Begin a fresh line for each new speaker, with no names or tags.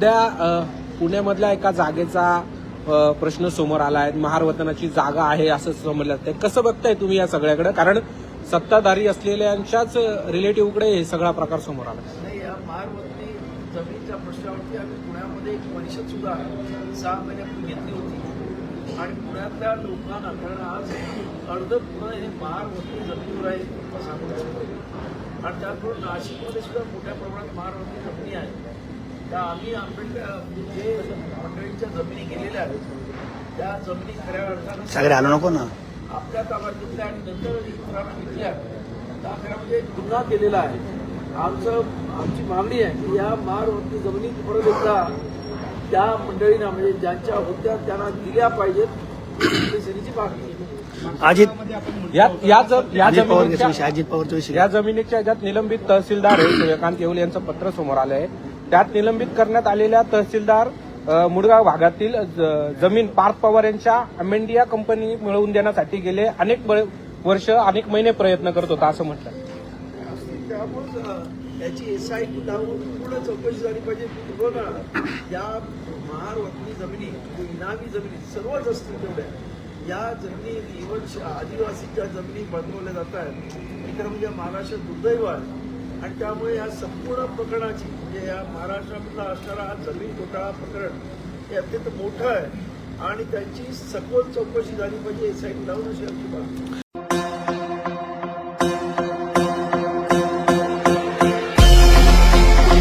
सध्या पुण्यामधल्या एका जागेचा प्रश्न समोर आला आहे. महारवतनाची जागा आहे असं समजलं जातंय. कसं बघताय तुम्ही या सगळ्याकडे? कारण सत्ताधारी असलेल्यांच्याच रिलेटिव्हकडे हे सगळा प्रकार समोर आला.
नाही या मारवरती जमिनीच्या प्रश्नावरती आम्ही पुण्यामध्ये एक परिषद सुद्धा सहा महिन्यापूर्वी घेतली होती. आणि पुण्यातल्या लोकांना कारण आज अर्ध पुणे हे महारवरती जमिनीवर आहे सांगू शकतो. आणि त्याचबरोबर नाशिकमध्ये सुद्धा मोठ्या प्रमाणात महारवरती जमिनी आहे. त्या आम्ही आंबेडकर जे मंडळींच्या जमिनी गेलेल्या आहेत त्या जमिनी खऱ्या अर्थानं
सागरे आलो नको ना.
आपल्या ताब्यात घेतल्या आणि नंतर इतरांना घेतल्या त्या खऱ्यामध्ये गुन्हा केलेला आहे. आमचं आमची मागणी आहे की या मारवरती जमिनी परत एकदा त्या मंडळींना म्हणजे ज्यांच्या होत्या त्यांना दिल्या पाहिजेत. ही सेनेची मागणी.
अजित
या या ज- या
अजित पवार
जमिनीच्या
अजित पवारचा विषय.
या जमिनीच्या ज्यात निलंबित तहसीलदार आहे सूर्यकांत येवले यांचं पत्र समोर आलं आहे त्यात निलंबित करण्यात आलेल्या तहसीलदार अ, मुडगाव भागातील ज- जमीन पार्थ पवार यांच्या अमेंडिया कंपनी मिळवून देण्यासाठी गेले. अनेक ब- वर्ष अनेक महिने प्रयत्न करत होता असं म्हटलं.
त्यामुळे त्याची एस आय पूर्ण चौकशी झाली पाहिजे. या महारवतनी जमिनी इनामी जमिनी सर्वच असतील तेवढ्या या जमिनी इव्हन आदिवासीच्या जमिनी बनवल्या जात आहेत. इतर म्हणजे महाराष्ट्र दुर्दैव आहे. आणि त्यामुळे या संपूर्ण प्रकरणाची म्हणजे या महाराष्ट्रामधला असणारा हा जमीन घोटाळा प्रकरण हे अत्यंत मोठं आहे. आणि त्याची सखोल चौकशी झाली पाहिजे एस आय टी लावून अशी आमची